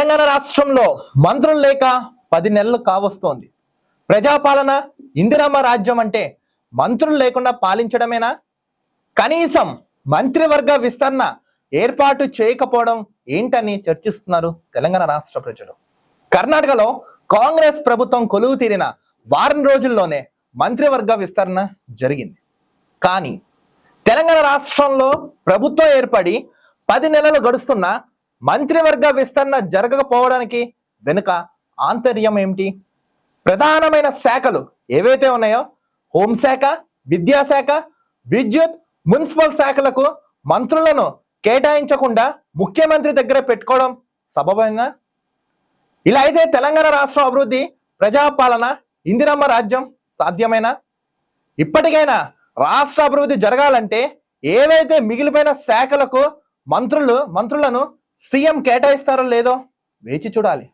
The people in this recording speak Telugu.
తెలంగాణ రాష్ట్రంలో మంత్రులు లేక పది నెలలు కావస్తోంది. ప్రజాపాలన ఇందిరామ రాజ్యం అంటే మంత్రులు లేకుండా పాలించడమేనా? కనీసం మంత్రివర్గ విస్తరణ ఏర్పాటు చేయకపోవడం ఏంటని చర్చిస్తున్నారు తెలంగాణ రాష్ట్ర ప్రజలు. కర్ణాటకలో కాంగ్రెస్ ప్రభుత్వం కొలువు తీరిన వారం రోజుల్లోనే మంత్రివర్గ విస్తరణ జరిగింది. కానీ తెలంగాణ రాష్ట్రంలో ప్రభుత్వం ఏర్పడి పది నెలలు గడుస్తున్న మంత్రివర్గ విస్తరణ జరగకపోవడానికి వెనుక ఆంతర్యం ఏమిటి? ప్రధానమైన శాఖలు ఏవైతే ఉన్నాయో హోంశాఖ విద్యాశాఖ విద్యుత్ మున్సిపల్ శాఖలకు మంత్రులను కేటాయించకుండా ముఖ్యమంత్రి దగ్గర పెట్టుకోవడం సబబైన ఇలా అయితే తెలంగాణ రాష్ట్రం అభివృద్ధి ప్రజాపాలన ఇందిరమ్మ రాజ్యం సాధ్యమేనా? ఇప్పటికైనా రాష్ట్ర అభివృద్ధి జరగాలంటే ఏవైతే మిగిలిపోయిన శాఖలకు మంత్రులు మంత్రులను సీఎం కేటాయిస్తారో లేదో వేచి చూడాలి.